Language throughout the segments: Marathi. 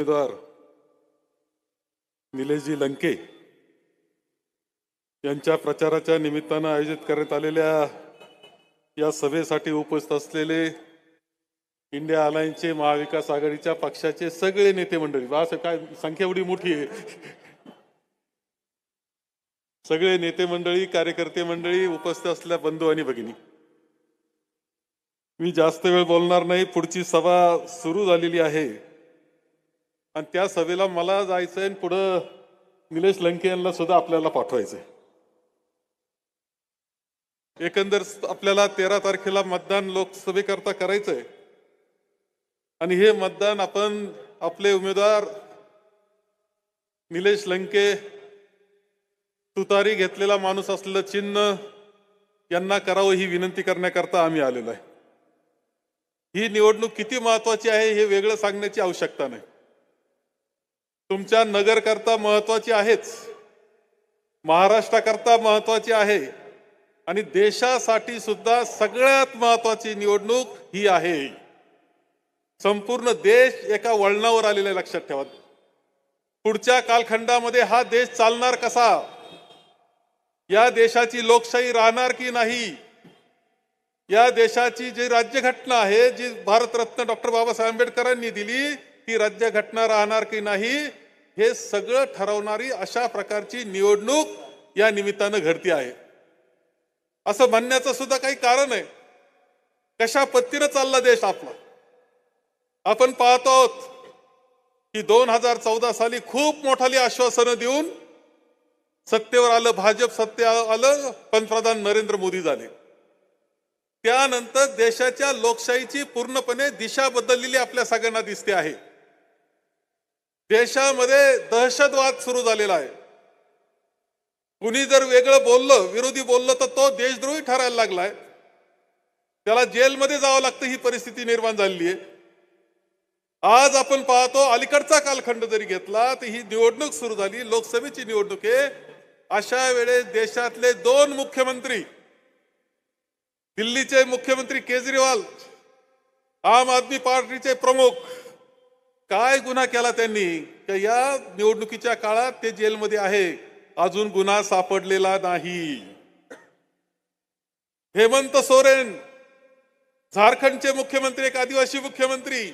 उमेदवार निलेशजी लंके यांच्या प्रचाराच्या निमित्तानं आयोजित करण्यात आलेल्या या सभेसाठी उपस्थित असलेले इंडिया अलायन्सचे महाविकास आघाडीच्या पक्षाचे सगळे नेते मंडळी असं काय संख्या एवढी मोठी आहे? सगळे नेते मंडळी कार्यकर्ते मंडळी उपस्थित असलेल्या बंधू आणि भगिनी मी जास्त वेळ बोलणार नाही. पुढची सभा सुरू झालेली आहे. आणि त्या सभेला मला जायचंय आणि पुढं निलेश लंके यांना सुद्धा आपल्याला पाठवायचंय. एकंदर आपल्याला तेरा तारखेला मतदान लोकसभेकरता करायचंय. आणि हे मतदान आपण आपले उमेदवार निलेश लंके तुतारी घेतलेला माणूस असलेलं चिन्ह यांना करावं ही विनंती करण्याकरता आम्ही आलेलो आहे. ही निवडणूक किती महत्वाची आहे हे वेगळं सांगण्याची आवश्यकता नाही. तुमच्या नगरकरता महत्वाची आहेच. महाराष्ट्राकरता महत्वाची आहे. आणि देशासाठी सुद्धा सगळ्यात महत्वाची निवडणूक ही आहे. संपूर्ण देश एका वळणावर आलेला आहे लक्षात ठेवा. पुढच्या कालखंडामध्ये हा देश चालणार कसा? या देशाची लोकशाही राहणार की नाही? या देशाची जी राज्यघटना आहे जी भारतरत्न डॉक्टर बाबासाहेब आंबेडकरांनी दिली ती राज्यघटना राहणार की नाही? हे सगळं ठरवणारी अशा प्रकारची निवडणूक या निमित्तानं घडती आहे. असं म्हणण्याचं सुद्धा काही कारण आहे. कशा पत्तीनं चालला देश आपला? आपण पाहतो आहोत की दोन हजार चौदा साली खूप मोठाली आश्वासनं देऊन सत्तेवर आलं भाजप सत्ते आलं पंतप्रधान नरेंद्र मोदी झाले. त्यानंतर देशाच्या लोकशाहीची पूर्णपणे दिशा बदललेली आपल्या सगळ्यांना दिसते आहे. देशामध्ये दहशतवाद सुरू झालेला आहे. कुणी जर वेगळं बोललं विरोधी बोललं तर तो देशद्रोही ठरायला लागलाय. त्याला जेलमध्ये जावं लागतं ही परिस्थिती निर्माण झालेली आहे. आज आपण पाहतो अलीकडचा कालखंड जरी घेतला तर ही निवडणूक सुरू झाली. लोकसभेची निवडणूक आहे. अशा वेळेस देशातले दोन मुख्यमंत्री दिल्लीचे मुख्यमंत्री केजरीवाल आम आदमी पार्टीचे प्रमुख काय गुन्हा केला त्यांनी? तर या निवडणुकीच्या काळात ते जेलमध्ये आहे? अजून गुन्हा सापडलेला नाही. हेमंत सोरेन झारखंडचे मुख्यमंत्री एक आदिवासी मुख्यमंत्री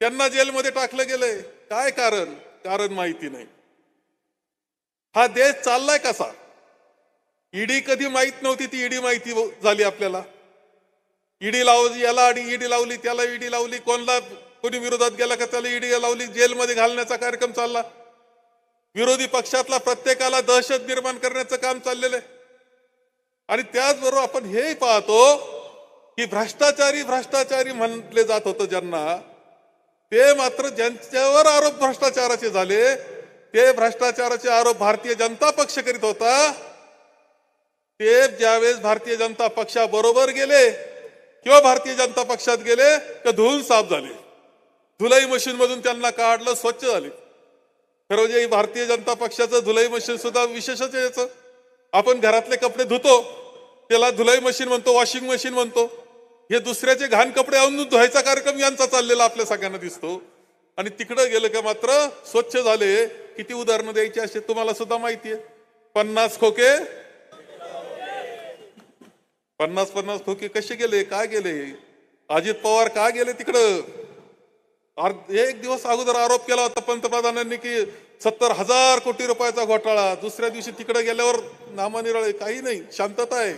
त्यांना जेलमध्ये टाकलं गेलंय. काय कारण? कारण माहिती नाही. हा देश चाललाय कसा? ईडी कधी माहीत नव्हती ती ईडी माहिती झाली आपल्याला. ईडी लावली याला ईडी लावली त्याला ईडी लावली कोणला कोणी विरोधात गेला का त्याला ईडी लावली जेलमध्ये घालण्याचा कार्यक्रम चालला. विरोधी पक्षातला प्रत्येकाला दहशत निर्माण करण्याचं काम चाललेलं आहे. आणि त्याचबरोबर आपण हेही पाहतो की भ्रष्टाचारी भ्रष्टाचारी म्हटले जात होतं ज्यांना ते मात्र ज्यांच्यावर आरोप भ्रष्टाचाराचे झाले ते भ्रष्टाचाराचे आरोप भारतीय जनता पक्ष करीत होता. ते ज्यावेळेस भारतीय जनता पक्षाबरोबर गेले किंवा भारतीय जनता पक्षात गेले तर धुवून साफ झाले. धुलाई मशीन मधून त्यांना काढलं स्वच्छ झाले. खरं म्हणजे भारतीय जनता पक्षाचं धुलाई मशीन सुद्धा विशेषच याचं. आपण घरातले कपडे धुतो त्याला धुलाई मशीन म्हणतो वॉशिंग मशीन म्हणतो. हे दुसऱ्याचे घाण कपडे आणून धुवायचा कार्यक्रम यांचा चाललेला आपल्या सगळ्यांना दिसतो. आणि तिकडं गेलं का मात्र स्वच्छ झाले. किती उदाहरणं द्यायची असे तुम्हाला सुद्धा माहिती आहे. पन्नास खोके. पन्नास पन्नास खोके कसे गेले? काय गेले? अजित पवार का गेले तिकडं? एक दिवस अगोदर आरोप केला होता पंतप्रधानांनी की सत्तर हजार कोटी रुपयाचा घोटाळा दुसऱ्या दिवशी तिकडे गेल्यावर नामनिराळ काही नाही शांतता आहे.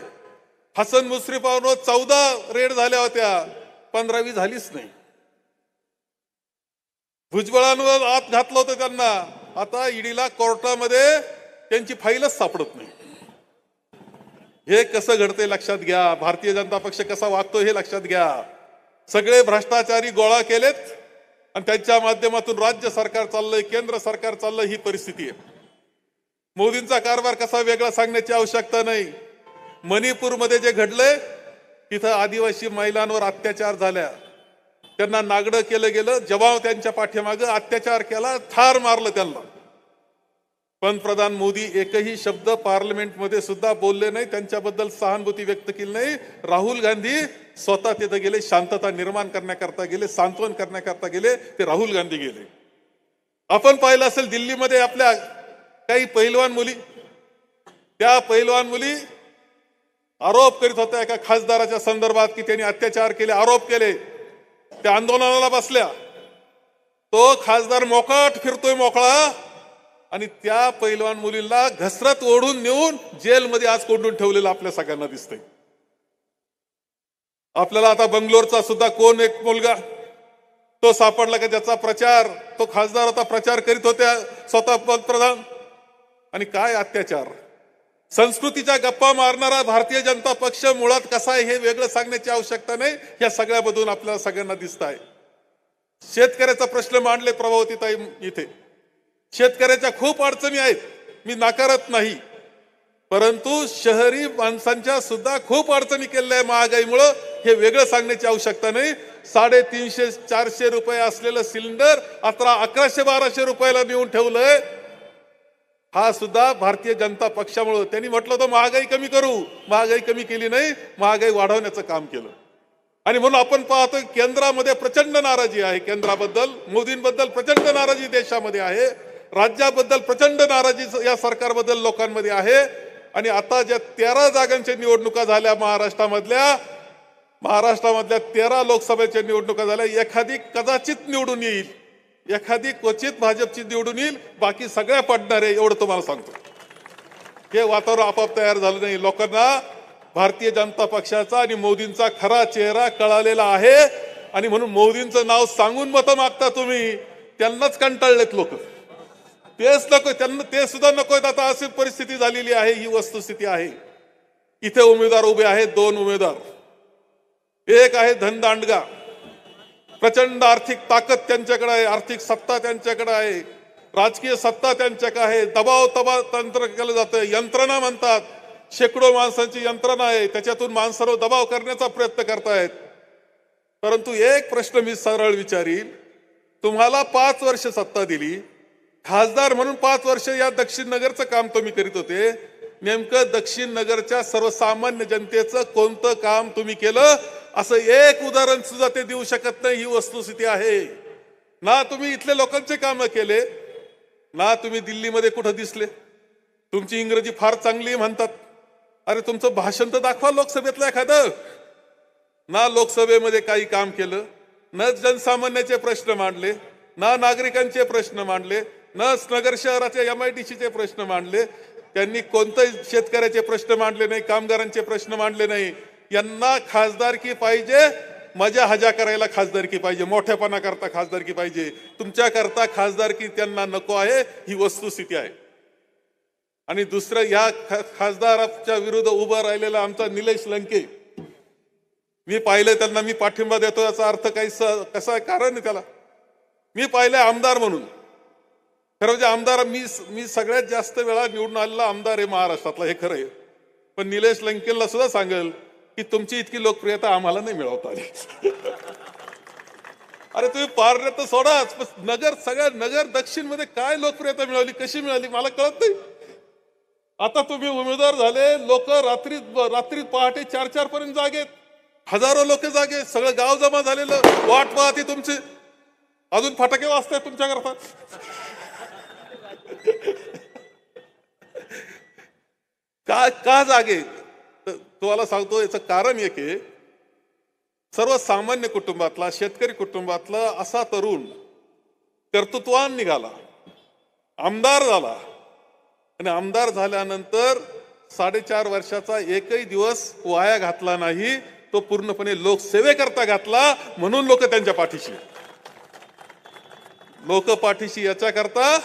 हसन मुश्रीफावर चौदा रेड झाल्या होत्या पंधरावी झालीच नाही. भुजबळांवर आत घातलं होतं त्यांना. आता ईडीला कोर्टामध्ये त्यांची फाईलच सापडत नाही. हे कसं घडतंय लक्षात घ्या. भारतीय जनता पक्ष कसा वागतो हे लक्षात घ्या. सगळे भ्रष्टाचारी गोळा केलेत. आणि त्यांच्या माध्यमातून राज्य सरकार चाललंय केंद्र सरकार चाललंय ही परिस्थिती आहे. मोदींचा कारभार कसा वेगळा सांगण्याची आवश्यकता नाही. मणिपूरमध्ये जे घडलंय तिथं आदिवासी महिलांवर अत्याचार झाल्या. त्यांना नागडं केलं गेलं जवाब त्यांच्या पाठीमागं अत्याचार केला ठार मारलं त्यांना. पंतप्रधान मोदी एकही शब्द पार्लमेंटमध्ये सुद्धा बोलले नाही त्यांच्याबद्दल सहानुभूती व्यक्त केली नाही. राहुल गांधी स्वतः तिथं गेले शांतता निर्माण करण्याकरता गेले सांत्वन करण्याकरता गेले ते राहुल गांधी गेले. आपण पाहिलं असेल दिल्लीमध्ये आपल्या काही पैलवान मुली त्या पैलवान मुली आरोप करीत होत्या एका खासदाराच्या संदर्भात की त्यांनी अत्याचार केले आरोप केले. त्या आंदोलनाला बसल्या. तो खासदार मोकाट फिरतोय मोकळा आणि त्या पैलवान मुलींना घसरत ओढून नेऊन जेलमध्ये आज कोंडून ठेवलेलं आपल्या सगळ्यांना दिसतंय. आपल्याला आता बंगलोरचा सुद्धा कोण एक मुलगा? तो सापडला का ज्याचा प्रचार? तो खासदार आता प्रचार करीत होत्या स्वतः पंतप्रधान. आणि काय अत्याचार? संस्कृतीच्या गप्पा मारणारा भारतीय जनता पक्ष मुळात कसा आहे हे वेगळं सांगण्याची आवश्यकता नाही या सगळ्यामधून आपल्याला सगळ्यांना दिसत आहे शेतकऱ्याचा प्रश्न मांडले प्रभावतीताई इथे. शेतकऱ्याच्या खूप अडचणी आहेत. मी नाकारत नाही. परंतु शहरी माणसांच्या सुद्धा खूप अडचणी केलेल्या आहे महागाईमुळं. हे वेगळं सांगण्याची आवश्यकता नाही. साडेतीनशे चारशे रुपये असलेलं सिलेंडर आता अकराशे बाराशे रुपयाला नेऊन ठेवलंय. हा सुद्धा भारतीय जनता पक्षामुळं. त्यांनी म्हटलं होतं महागाई कमी करू. महागाई कमी केली नाही महागाई वाढवण्याचं काम केलं. आणि म्हणून आपण पाहतो केंद्रामध्ये प्रचंड नाराजी आहे. केंद्राबद्दल मोदींबद्दल प्रचंड नाराजी देशामध्ये आहे. राज्याबद्दल प्रचंड नाराजी या सरकारबद्दल लोकांमध्ये आहे. आणि आता ज्या तेरा जागांच्या निवडणुका झाल्या महाराष्ट्रामधल्या महाराष्ट्रामधल्या तेरा लोकसभेच्या निवडणुका झाल्या एखादी कदाचित निवडून येईल एखादी क्वचित भाजपची निवडून येईल बाकी सगळ्या पडणार आहे एवढं तुम्हाला सांगतो. हे वातावरण आपोआप तयार झालं नाही. लोकांना भारतीय जनता पक्षाचा आणि मोदींचा खरा चेहरा कळालेला आहे. आणि म्हणून मोदींचं नाव सांगून मतं मागता तुम्ही त्यांनाच कंटाळलेत लोक. तेच नको त्यांना ते सुद्धा नको आता अशी परिस्थिती झालेली आहे ही वस्तुस्थिती आहे. इथे उमेदवार उभे आहेत दोन उमेदवार. एक आहे धनदांडगा. प्रचंड आर्थिक ताकद त्यांच्याकडे आहे आर्थिक सत्ता त्यांच्याकडे आहे. राजकीय सत्ता त्यांच्याकडे आहे. दबाव तबा तंत्र केलं जातं. यंत्रणा म्हणतात. शेकडो माणसांची यंत्रणा आहे. त्याच्यातून माणसावर दबाव करण्याचा प्रयत्न करतायत. परंतु एक प्रश्न मी सरळ विचारील तुम्हाला पाच वर्ष सत्ता दिली. खासदार म्हणून पाच वर्ष या दक्षिण नगरचं काम तुम्ही करीत होते. नेमकं दक्षिण नगरच्या सर्वसामान्य जनतेचं कोणतं काम तुम्ही केलं? असं एक उदाहरण सुद्धा ते देऊ शकत नाही ही वस्तुस्थिती आहे. ना तुम्ही इथले लोकांचे काम केले ना तुम्ही दिल्लीमध्ये कुठं दिसले. तुमची इंग्रजी फार चांगली म्हणतात. अरे तुमचं भाषण तर दाखवा लोकसभेतलं एखादं. ना लोकसभेमध्ये काही काम केलं न जनसामान्याचे प्रश्न मांडले ना नागरिकांचे प्रश्न मांडले न नगर शहराच्या एम आय डी सीचे प्रश्न मांडले. त्यांनी कोणतेही शेतकऱ्याचे प्रश्न मांडले नाही कामगारांचे प्रश्न मांडले नाही. यांना खासदारकी पाहिजे मजा हजा करायला खासदारकी पाहिजे मोठ्यापणा करता खासदारकी पाहिजे. तुमच्या करता खासदारकी त्यांना नको आहे ही वस्तुस्थिती आहे. आणि दुसरं या खासदाराच्या विरुद्ध उभं राहिलेला आमचा निलेश लंके. मी पाहिलं त्यांना मी पाठिंबा देतो याचा अर्थ काही स- कसा आहे? कारण आहे त्याला. मी पाहिलं आमदार म्हणून. खरं म्हणजे आमदार मी मी सगळ्यात जास्त वेळा निवडून आलेला आमदार आहे महाराष्ट्रातला हे खरं आहे. पण निलेश लंकेला सुद्धा सांगेल की तुमची इतकी लोकप्रियता आम्हाला नाही मिळवता आली. अरे तुम्ही पारण्यात तर सोडाच पण नगर सगळ्या नगर दक्षिणमध्ये काय लोकप्रियता मिळवली कशी मिळाली मला कळत नाही. आता तुम्ही उमेदवार झाले लोक रात्री रात्री पहाटे चार चार पर्यंत जागेत. हजारो लोक जागे सगळं गाव जमा झालेलं वाट पाहते तुमची. अजून फटाके वाजतायत तुमच्या करता का का जागे? तुम्हाला सांगतो याचं कारण एक आहे सर्वसामान्य कुटुंबातला शेतकरी कुटुंबातला असा तरुण कर्तृत्वान निघाला आमदार झाला. आणि आमदार झाल्यानंतर साडेचार वर्षाचा एकही दिवस वाया घातला नाही तो पूर्णपणे लोकसेवेकरता घातला म्हणून लोक त्यांच्या पाठीशी लोक पाठीशी याच्याकरता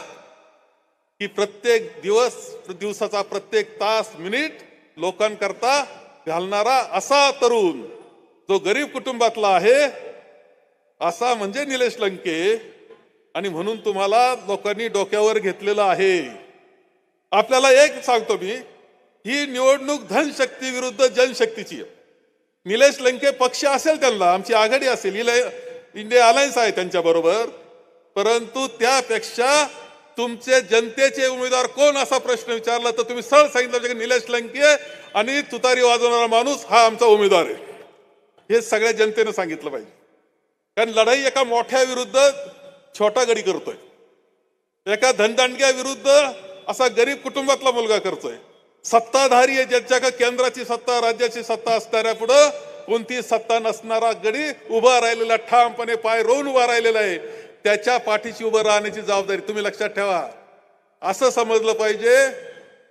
की प्रत्येक दिवस दिवसाचा प्रत्येक तास मिनिट लोकांकरता घालणारा असा तरुण जो गरीब कुटुंबातला आहे असा म्हणजे निलेश लंके. आणि म्हणून तुम्हाला लोकांनी डोक्यावर घेतलेलं आहे. आपल्याला एक सांगतो मी ही निवडणूक धनशक्ती विरुद्ध जनशक्तीची निलेश लंके पक्ष असेल त्यांना आमची आघाडी असेल इंडिया अलायन्स आहे त्यांच्या बरोबर परंतु त्यापेक्षा तुमचे जनतेचे उमेदवार कोण असा प्रश्न विचारला तर तुम्ही सहज सांगितलं की निलेश लंके आणि तुतारी वाजवणारा माणूस हा आमचा उमेदवार आहे. हे सगळ्या जनतेनं सांगितलं पाहिजे. कारण लढाई एका मोठ्या विरुद्ध छोटा गडी करतोय. एका धनदांडग्या विरुद्ध असा गरीब कुटुंबातला मुलगा करतोय. सत्ताधारी आहे ज्यांच्याकडे केंद्राची सत्ता राज्याची सत्ता असणाऱ्या पुढं कोणती सत्ता नसणारा गडी उभा राहिलेला ठामपणे पाय रोवून उभा राहिलेला आहे. त्याच्या पाठीशी उभं राहण्याची जबाबदारी तुम्ही लक्षात ठेवा. असं समजलं पाहिजे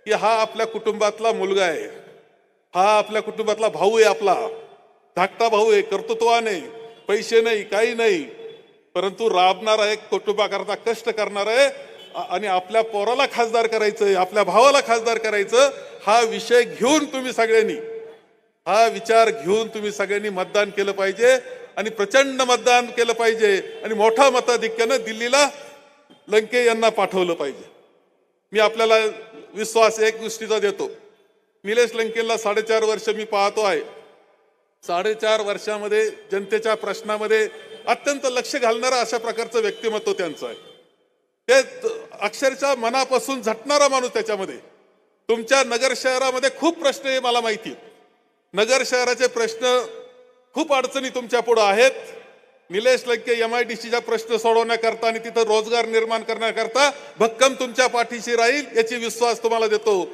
की हा आपल्या कुटुंबातला मुलगा आहे. हा आपल्या कुटुंबातला भाऊ आहे आपला. धाकटा भाऊ आहे कर्तृत्वाने पैसे नाही काही नाही. परंतु राबणार आहे कुटुंबाकरता कष्ट करणार आहे आणि आपल्या पोराला खासदार करायचं आपल्या भावाला खासदार करायचं हा विषय घेऊन तुम्ही सगळ्यांनी हा विचार घेऊन तुम्ही सगळ्यांनी मतदान केलं पाहिजे. आणि प्रचंड मतदान केलं पाहिजे. आणि मोठा मताधिक्यानं दिल्लीला लंके यांना पाठवलं पाहिजे. मी आपल्याला विश्वास एक गोष्टीचा देतो. निलेश लंकेला साडेचार वर्ष मी पाहतो आहे. साडेचार वर्षामध्ये जनतेच्या प्रश्नामध्ये अत्यंत लक्ष घालणारा अशा प्रकारचं व्यक्तिमत्व त्यांचं आहे. ते अक्षरशः मनापासून झटणारा माणूस त्याच्यामध्ये. तुमच्या नगर शहरामध्ये खूप प्रश्न हे मला माहिती नगर शहराचे प्रश्न खूप अडचणी तुमच्यापुढे आहेत. Nilesh Lanke M I D सीचा प्रश्न सोडवण्याकरता आणि तिथं रोजगार निर्माण करण्याकरता भक्कम तुमच्या पाठीशी राहील याची विश्वास तुम्हाला देतो.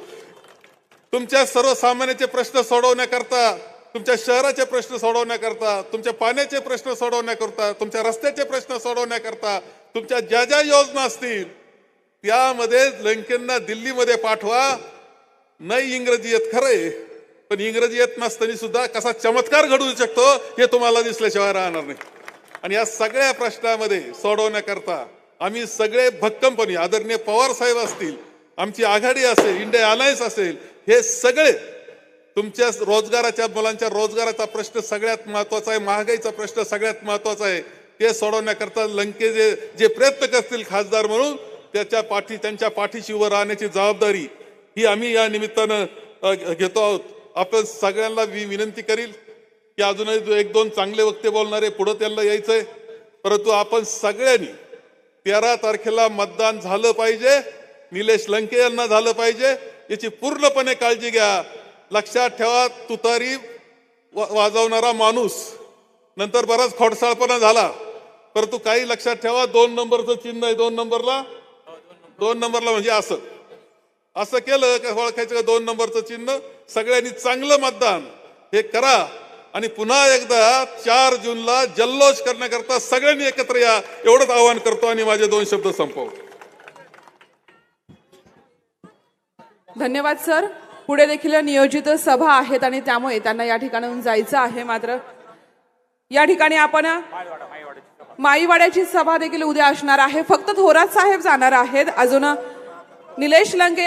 तुमच्या सर्वसामान्याचे प्रश्न सोडवण्याकरता तुमच्या शहराचे प्रश्न सोडवण्याकरता तुमच्या पाण्याचे प्रश्न सोडवण्याकरता तुमच्या रस्त्याचे प्रश्न सोडवण्याकरता तुमच्या ज्या ज्या योजना असतील त्यामध्ये लंकेंना दिल्लीमध्ये पाठवा. नाही इंग्रजी येत खरंय पण इंग्रजी येत नसताना सुद्धा कसा चमत्कार घडू शकतो हे तुम्हाला दिसल्याशिवाय राहणार नाही. आणि या सगळ्या प्रश्नामध्ये सोडवण्याकरता आम्ही सगळे भक्कमपणे आदरणीय पवार साहेब असतील आमची आघाडी असेल इंडिया अलायन्स असेल हे सगळे तुमच्या रोजगाराच्या मुलांच्या रोजगाराचा प्रश्न सगळ्यात महत्त्वाचा आहे महागाईचा प्रश्न सगळ्यात महत्त्वाचा आहे. ते सोडवण्याकरता लंके जे जे प्रयत्न करतील खासदार म्हणून त्याच्या पाठी त्यांच्या पाठीशी उभं राहण्याची जबाबदारी ही आम्ही या निमित्तानं घेतो आहोत. आपण सगळ्यांना मी विनंती करील की अजूनही जो एक दोन चांगले वक्ते बोलणारे पुढं त्यांना यायचंय. परंतु आपण सगळ्यांनी तेरा तारखेला मतदान झालं पाहिजे. निलेश लंके यांना झालं पाहिजे. याची पूर्णपणे काळजी घ्या. लक्षात ठेवा तुतारी वा- वाजवणारा माणूस. नंतर बराच खोडसाळपणा झाला. परंतु काही लक्षात ठेवा दोन नंबरचं चिन्ह आहे दोन नंबरला. दोन नंबरला म्हणजे असं. असं केलं का ओळखायचं दोन नंबरचं चिन्ह? सगळ्यांनी चांगलं मतदान. हे करा. आणि पुन्हा एकदा चार जूनला जल्लोष करण्याकरता सगळ्यांनी एकत्र या. एवढंच आवाहन करतो आणि माझे दोन शब्द संपवतो. धन्यवाद सर. पुढे देखील नियोजित सभा आहेत आणि त्यामुळे त्यांना या ठिकाणाहून जायचं आहे मात्र. या ठिकाणी आपण माईवाड्याची सभा देखील उद्या असणार आहे. फक्त थोरात साहेब जाणार आहेत. अजून निलेश लंके